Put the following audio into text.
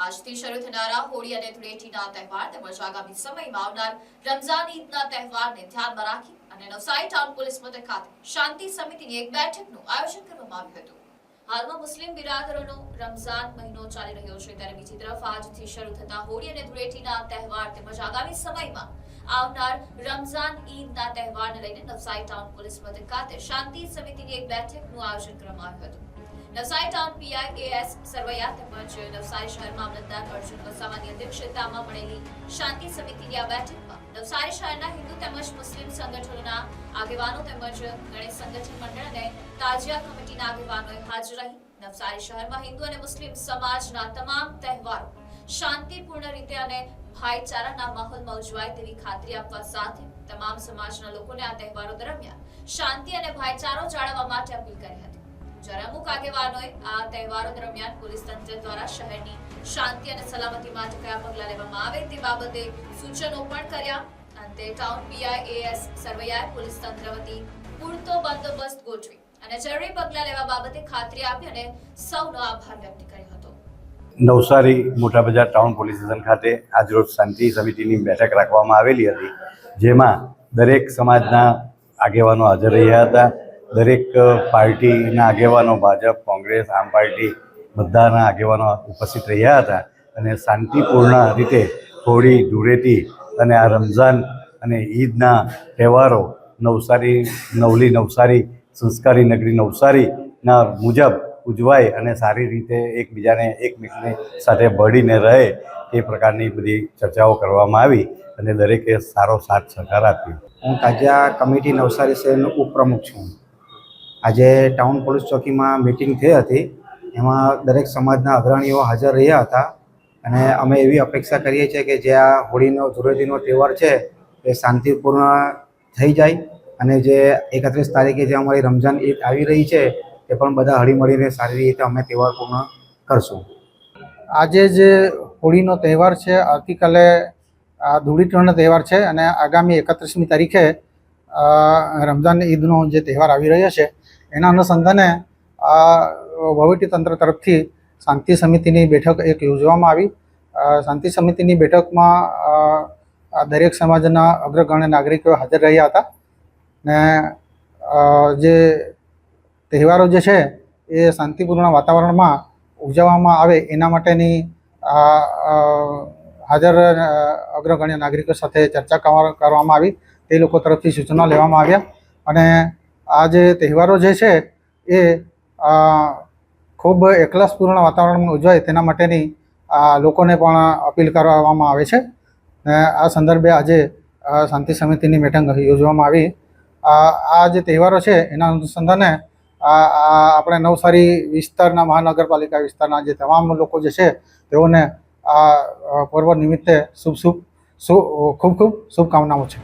આજથી શરૂ થનારા હોળી અને ધૂળેટીના તહેવાર તેમજ આગામી સમયમાં આવનાર રમઝાન ઈદના તહેવારને ધ્યાનમાં રાખી અને નવસારી ટાઉન પોલીસ મથક ખાતે શાંતિ સમિતિની એક બેઠકનું આયોજન કરવામાં આવ્યું હતું. હાલમાં મુસ્લિમ બિરાદરોનો રમઝાન મહિનો ચાલી રહ્યો છે ત્યારે બીજી તરફ આજથી શરૂ થતા હોળી અને ધૂળેટીના તહેવાર તેમજ આગામી સમયમાં આવનાર રમઝાન ઈદના તહેવારને લઈને નવસારી ટાઉન પોલીસ મથક ખાતે શાંતિ સમિતિની એક બેઠકનું આયોજન કરવામાં આવ્યું હતું. નવસારી ટાઉન પીઆઈ સરવૈયા તેમજ નવસારી શહેર મામલતદાર અર્જુન વસાવાની અધ્યક્ષતામાં મળેલી શાંતિ સમિતિની આ બેઠકમાં નવસારી શહેરના હિન્દુ તેમજ મુસ્લિમ સંગઠનોના આગેવાનો તેમજ ગણેશ સંગઠન મંડળ અને તાજિયા કમિટીના આગેવાનોએ હાજર રહી. નવસારી શહેરમાં હિન્દુ અને મુસ્લિમ સમાજના તમામ તહેવારો શાંતિપૂર્ણ રીતે અને ભાઈચારાના માહોલમાં ઉજવાય તેવી ખાતરી આપવા સાથે તમામ સમાજના લોકોને આ તહેવારો દરમિયાન શાંતિ અને ભાઈચારો જાળવવા માટે અપીલ કરી હતી. જ્યારે અમુક આગેવાનોએ આ તહેવારો દરમિયાન પોલીસ તંત્ર દ્વારા શહેરની શાંતિ અને સલામતી માટે કયા પગલાં લેવામાં આવે તે બાબતે સૂચનો પણ કર્યા. અંતે ટાઉન પીઆઈએએસ સરવૈયાએ પોલીસ તંત્ર વતી પૂરતો બંદોબસ્ત ગોઠવી અને જરૂરી પગલાં લેવા બાબતે ખાતરી આપી અને સૌનો આભાર વ્યક્ત કર્યો હતો. નવસારી મોટા બજાર ટાઉન પોલીસ સ્ટેશન ખાતે આજરોજ શાંતિ સમિતિની બેઠક રાખવામાં આવેલી હતી, જેમાં દરેક સમાજના આગેવાનો હાજર રહ્યા હતા. દરેક પાર્ટીના આગેવાનો, ભાજપ, કોંગ્રેસ, આમ પાર્ટી, બધાના આગેવાનો ઉપસ્થિત રહ્યા હતા અને શાંતિપૂર્ણ રીતે હોળી ધૂળેટી અને આ રમઝાન અને ઈદના તહેવારો, નવસારી, નવલી નવસારી, સંસ્કારી નગરી નવસારીના મુજબ ઉજવાય અને સારી રીતે એકબીજાને એકબીજાની સાથે ભળીને રહે એ પ્રકારની બધી ચર્ચાઓ કરવામાં આવી અને દરેકે સારો સાથ સહકાર આપ્યો. હું તાજા કમિટી નવસારી શહેરનો ઉપપ્રમુખ છું. આજે ટાઉન પોલીસ ચોકીમાં મિટિંગ થઈ હતી. એમાં દરેક સમાજના અગ્રણીઓ હાજર રહ્યા હતા. અને અમે એવી અપેક્ષા કરીએ છીએ કે જે આ હોળીનો, ધૂળેટીનો તહેવાર છે, એ શાંતિપૂર્ણ થઈ જાય. અને જે એકત્રીસ તારીખે જે અમારી રમઝાન ઈદ આવી રહી છે તે પણ બધા હળીમળીને સારી રીતે અમે તહેવાર પૂર્ણ કરશું. આજે જે હોળીનો તહેવાર છે, આવતીકાલે આ ધૂળીટણનો તહેવાર છે અને આગામી એકત્રીસમી તારીખે રમઝાન ઈદનો જે તહેવાર આવી રહ્યો છે એના અનુસંધાને આ વહીવટીતંત્ર તરફથી શાંતિ સમિતિની બેઠક એક યોજવામાં આવી. શાંતિ સમિતિની બેઠકમાં દરેક સમાજના અગ્રગણ્ય નાગરિકો હાજર રહ્યા હતા. ને જે તહેવારો જે છે, એ શાંતિપૂર્ણ વાતાવરણમાં ઉજવવામાં આવે એના માટેની હાજર અગ્રગણ્ય નાગરિકો સાથે ચર્ચા કરવા- કરવામાં આવી. તે લોકો તરફથી સૂચનો લેવામાં આવ્યા. અને આ જે તહેવારો જે છે એ ખૂબ એકલાસપૂર્ણ વાતાવરણમાં ઉજવાય તેના માટેની આ લોકોને પણ અપીલ કરવામાં આવે છે. ને આ સંદર્ભે આજે શાંતિ સમિતિની મિટિંગ યોજવામાં આવી. આ જે તહેવારો છે એના અનુસંધાને આપણે નવસારી વિસ્તારના મહાનગરપાલિકા વિસ્તારના જે તમામ લોકો જે છે તેઓને આ પર્વ નિમિત્તે શુભ શુભ ખૂબ ખૂબ શુભકામનાઓ છે.